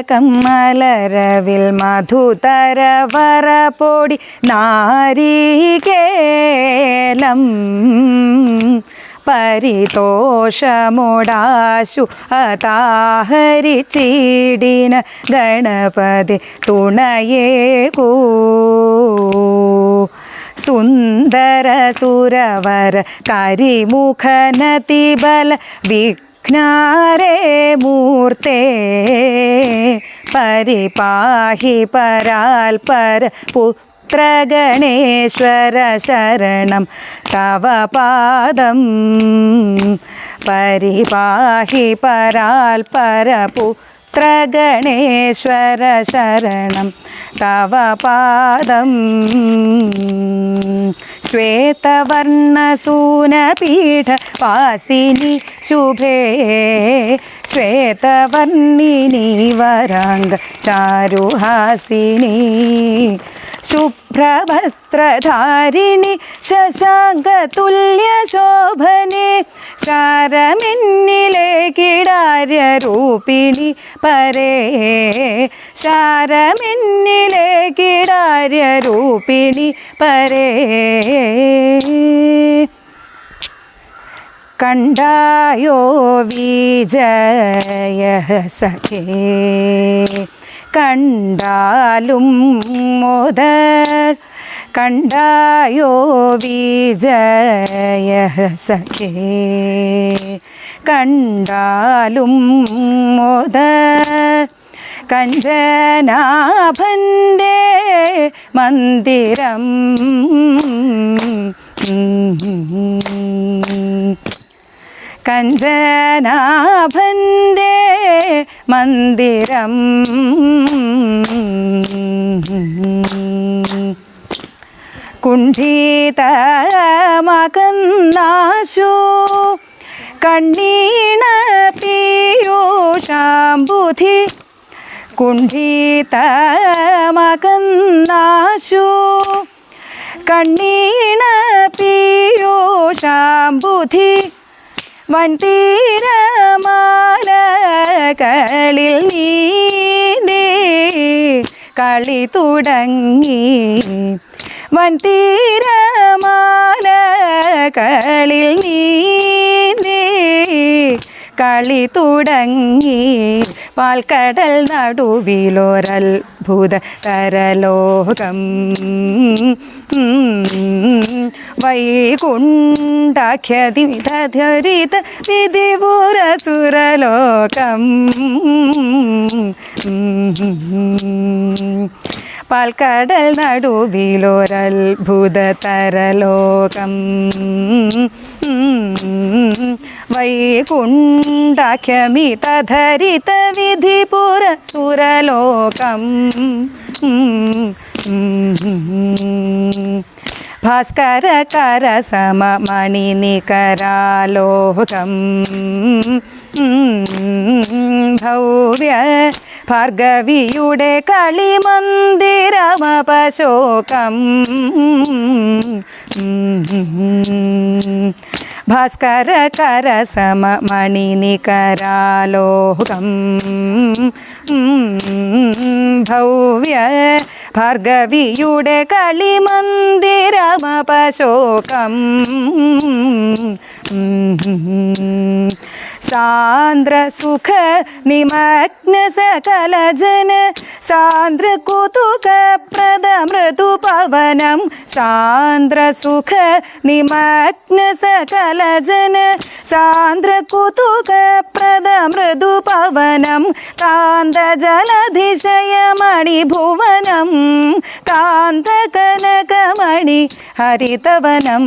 കമ്മലരവിൽ മധുതരവറ പൊടി നാരികേലം പരിതോഷമോടാശു അതാഹരിച്ചിടിന ഗണപതി തുണയേകൂ. സുന്ദര സുരവര കരിമുഖനതിബല വിഘ്നാരേ മൂർത്തേ പരിപാഹി പരാൽപര പുത്രഗണേശ്വര ശരണം തവ പാദം. പരിപാഹി പരാൽപര പുത്രഗണേശ്വര ശരണം തവ പാദം. श्वेतवर्णसूनपीठ वासिनि शुभे। श्वेतवर्णिनि वराङ्गचारुहासिनी शुभ्रभस्त्रधारिणि शशाङ्गतुल्यशोभने शारमिन्निले കിടാര്യരൂപിണി പരേ. ശാരമിന്നിലെ കിടാര്യരൂപിണി പരേ. കണ്ടായോ വിജയ സഖേ. കണ്ടാലും മുതൽ കണ്ടായോ വിജയ സഖേ. കണ്ടാലും മുത കഞ്ചനാഭന്റെ മന്ദിരം. കഞ്ചനാഭന്റെ മന്ദിരം. കുണ്ഠിതമകന്നാശു കണ്ണീണ പീയൂഷാംബുധി കുണ്ഠിതമകന്നാശു. കണ്ണീണ പീയൂഷാംബുധി വൻതീരമാലകളിൽ നീ കളി തുടങ്ങി. വൻതീരമാലകളിൽ നീന്തി കളി തുടങ്ങി. പാൽക്കടൽ നടുവിലൊരത്ഭുത തരലോകം വൈകുണ്ഠാഖ്യതിധരിത വിധിപുരസുരലോകം പാൽക്കടൽ നടുവിലൊരത്ഭുത തരലോകം വൈകുണ്ഠാഖ്യമിതധരിത വിധിപുര സുരലോകം ഭാസ്കര കര സമമണിനികരാലോകം ഭവ്യ ഭാർഗവിയുടെ കളിമന്ദിരമപശോകം. സമമണിനികരാലോകം ഭവ്യ ഭാർഗവിയുടെ കളിമന്ദിരമപശോകം. സാന്ദ്ര സുഖ നിമഗ്ന സകലജന സാന്ദ്ര കുതുക പ്രദ മൃദു പവനം സാന്ദ്ര സുഖ നിമഗ്ന സകലജന സാന്ദ്ര കുതുക പ്രദ മൃദു പവനം കാന്ത ജലധിശയമണി ഭുവനം കാന്ത കനകമണി ഹരിതവനം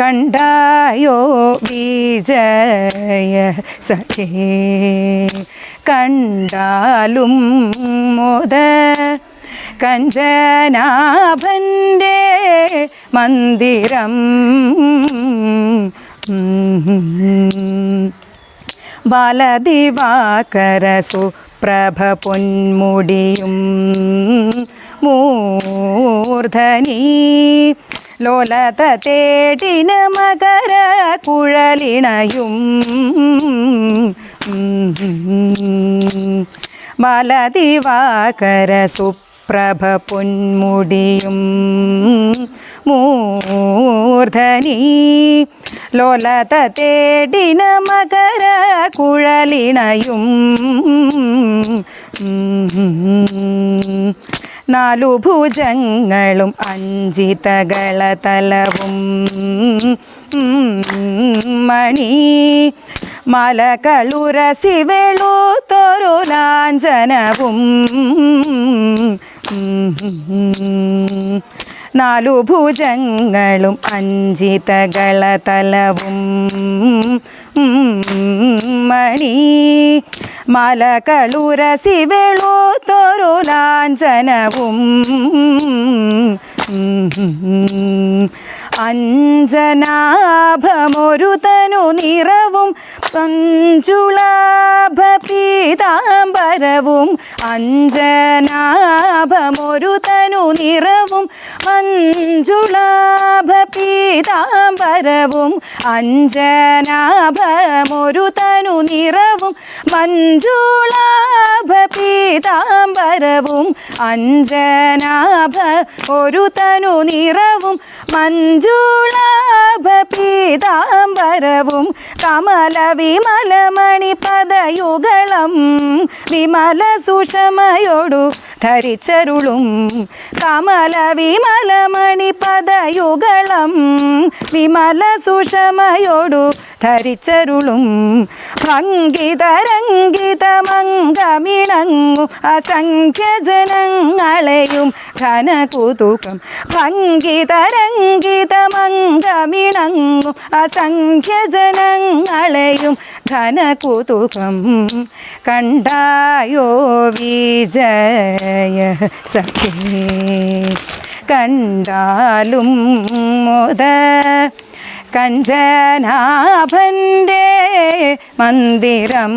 കണ്ടായോ വിജയ സഖേ? കണ്ടാലും മോദ കഞ്ചനാഭന്റെ മന്ദിരം. ബാലദിവാകരസു പ്രഭ പൊന്മുടിയും മൂർധനീ ലോലത തേടിന മകര കുഴലിണയും. മലതിവാകര സുപ്രഭ പൊന്മുടിയും. മൂർധനി ലോലത തേടിന മകര കുഴലിണയും. നാലു ഭുജങ്ങളും അഞ്ചിതകള തലവും. മണി മലകളുരസി വെളുത്തൊരു ലാഞ്ചനവും നാലു ഭുജങ്ങളും അഞ്ചിതകള തലവും. മണി മലകളുരസി വെളുത്തൊരു ലാഞ്ചനവും അഞ്ജനാഭമൊരു തനു നിറവും പഞ്ചുളാഭ പീതാംബരവും അഞ്ജനാഭമൊരു തനു നിറവും പഞ്ചുളാഭ പീതാംബരവും അഞ്ജനാഭമൊരു തനു നിറവും മഞ്ജുളാഭ പീതാംബരവും അഞ്ജനാഭ ഒരു തനു നിറവും മഞ്ജുളാഭ പീതാംബരവും കമല വിമലമണി പദയുഗളം വിമല സുഷമയോടു ധരിച്ചരുളും. കമല വിമലമണി പദയുഗളം വിമല സുഷമയോടു ധരിച്ചരുളും. ഭംഗിതരംഗിതമംഗമിണങ്ങു അസംഖ്യ ജനങ്ങളെയും ഘനകുതുകം ഭംഗിതരംഗിതമംഗമിണങ്ങു അസംഖ്യ ജനങ്ങളെയും ഘനകുതുകം കണ്ടായോ വിജയ? സഖി കണ്ടാലും മുത കഞ്ചനാഭന്റെ മന്ദിരം.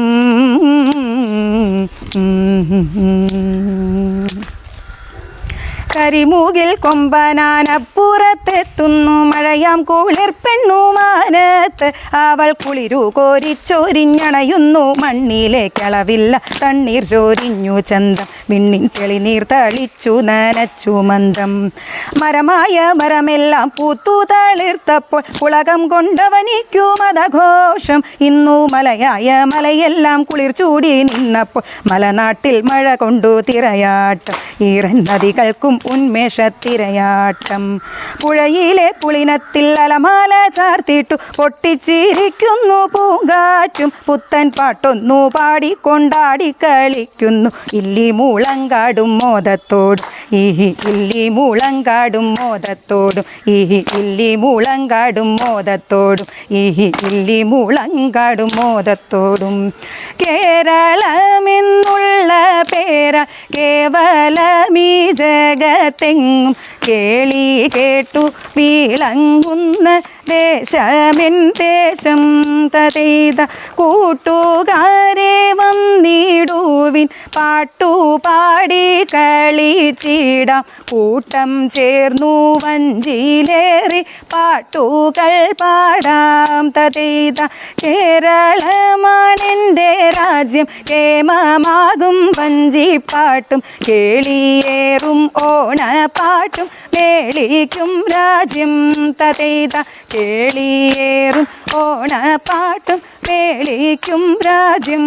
കരിമൂകിൽ കൊമ്പനാനപ്പുറത്തെത്തുന്നു മഴയാം കുളിർ പെണ്ണുമാനത്ത് അവൾ കുളിരു കോരിച്ചൊരിഞ്ഞണയുന്നു മണ്ണിലെ കളവില്ല തണ്ണീർ ചോരിഞ്ഞു ചന്തം. വിണ്ണിൻ തെളിനീർ തളിച്ചു നനച്ചു മന്ദം. മരമായ മരമെല്ലാം പൂത്തു തളിർത്തപ്പോൾ കുളകം കൊണ്ടവനിക്കു മതഘോഷം ഇന്നു മലയായ മലയെല്ലാം കുളിർ ചൂടി നിന്നപ്പോൾ മലനാട്ടിൽ മഴ കൊണ്ടു തിരയാട്ടം. ഈറൻ നദികൾക്കും ഉന്മേഷത്തിരയാട്ടം. പുഴയിലെ പുളിനത്തിൽ അലമാല ചാർത്തിട്ടു പൊട്ടിച്ചിരിക്കുന്നു പൂങ്കാറ്റും. പുത്തൻ പാട്ടൊന്നു പാടി കൊണ്ടാടി കളിക്കുന്നു. ഇല്ലി മൂളങ്കാടും മോദത്തോടും. ഈ ഇല്ലി മൂളങ്കാടും മോദത്തോടും. ഈ ഇല്ലി മൂളങ്കാടും മോദത്തോടും. ഈ ഇല്ലി മുളങ്കാടും മോദത്തോടും. കേരളമെന്നുള്ള പേര കേവലമീ ജഗത്തെങ്ങും കേളി കേട്ടു വീളങ്ങുന്ന ദേശമെൻ ദേശം തതെയ്ത കൂട്ടുകാരെ വന്നിടുവിൻ. പാട്ടുപാടി കളിച്ചിടാം. കൂട്ടം ചേർന്നു വഞ്ചിയിലേറി പാട്ടുകൾ പാടാം തതേത കേരളമാണെന്റെ രാജ്യം. കേമമാകും വഞ്ചിപ്പാട്ടും കേളിയേറും ഓണപ്പാട്ടും മേളിക്കും രാജ്യം. തതേത കേളിയേറും ഓണപ്പാട്ടും മേളിക്കും രാജ്യം.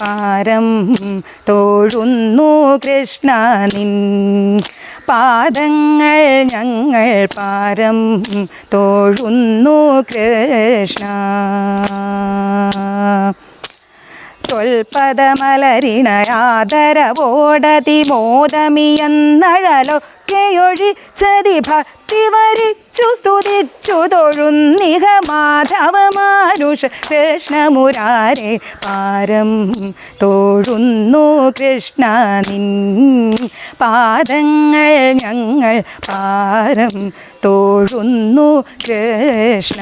പാരം തോഴുന്നു കൃഷ്ണ നിൻ പാദങ്ങൾ ഞങ്ങൾ പാരം തോഴുന്നു കൃഷ്ണ. തൊൽപദമലരിണയാദരവോടതി മോദമിയെന്നഴലൊക്കെയൊഴിച്ചതി ഭക്തി വരിച്ചു സ്തുതിച്ചു തൊഴുന്നിഹ മാധവ മാനുഷ കൃഷ്ണമുരാരെ പാരം തോഴുന്നു കൃഷ്ണ നിൻ പാദങ്ങൾ ഞങ്ങൾ പാരം തോഴുന്നു കൃഷ്ണ.